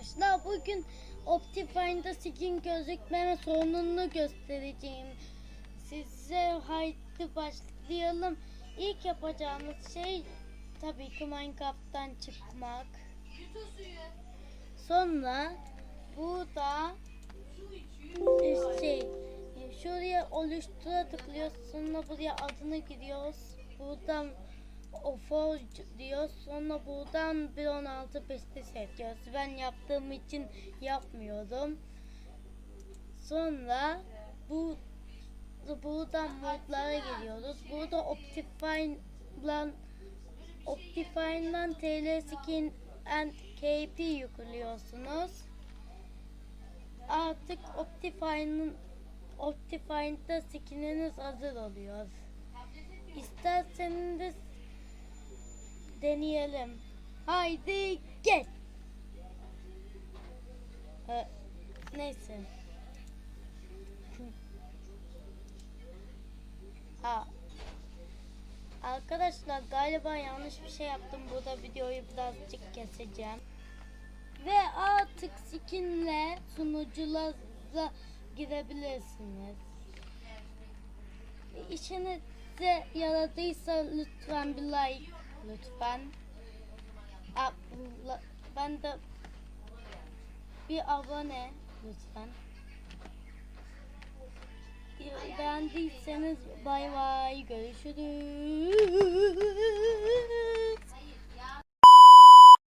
arkadaşlar. Bugün Optifine'da skin gözükmeme sorununu göstereceğim. Size haydi başlayalım. İlk yapacağımız şey tabii ki Minecraft'tan çıkmak. Sonra burada şey şuraya oluştura tıklıyoruz. Sonra buraya adını giriyoruz. Buradan o forge diyoruz. Sonra buradan 1.16 pesti seçiyoruz. Ben yaptığım için yapmıyorum. Sonra bu buradan modlara giriyoruz. Burada Optifine'dan Optifine'dan TL Skin and KP yüklüyorsunuz. Artık Optifine'ın Optifine'da skininiz hazır oluyor. İsterseniz deneyelim. Haydi gel. Ee, neyse. Aa, arkadaşlar galiba yanlış bir şey yaptım. Burada videoyu birazcık keseceğim. Ve artık skinle sunuculara girebilirsiniz. İşinize yaradıysa lütfen bir like lütfen. Ben de bir abone lütfen. Beğendiyseniz bay bay görüşürüz.